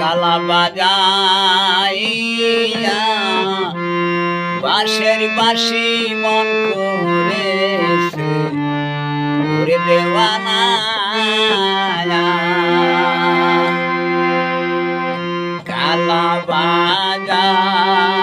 কালা বাজাইয়া বাঁশের বাঁশি মন করেছে করে দেওয়ানা কালা বাজাইয়া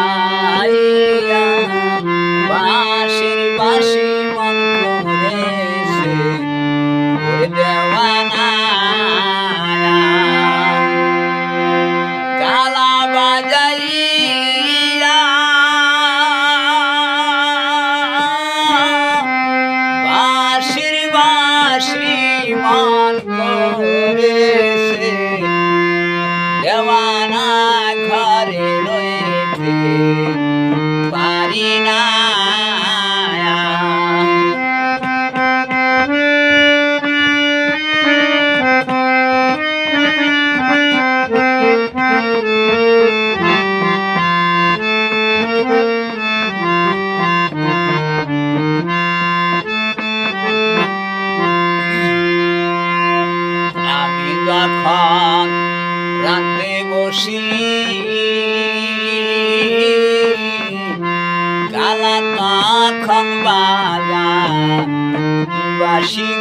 দেওয়ানা ঘরে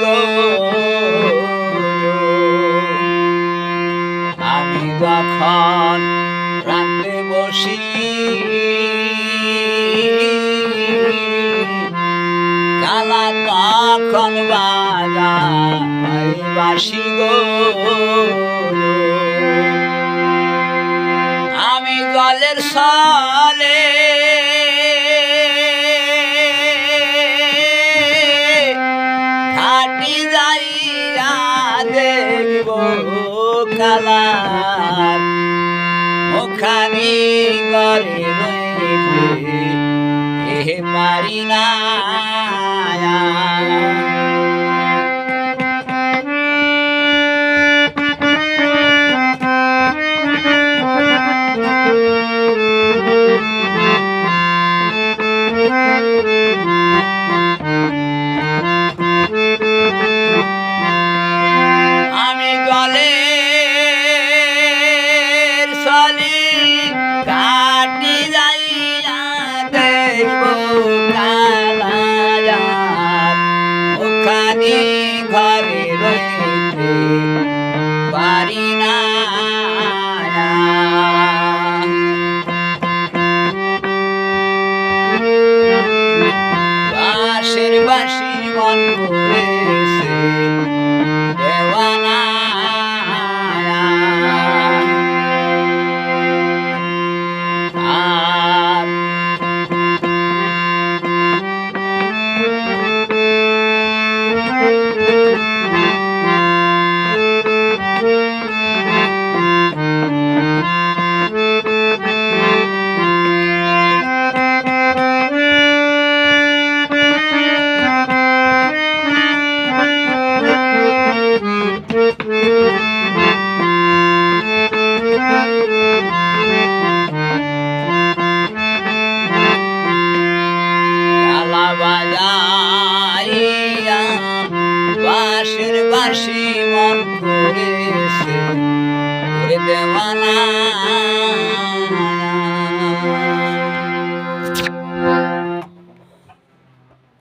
গো। আমি যখন রাতে বসি কালা তখন বাজা বাসি গো। আমি জলের সালে কালার ওখানে ঘরে রইতে পারি আকাশের বাসি মন ah, ah.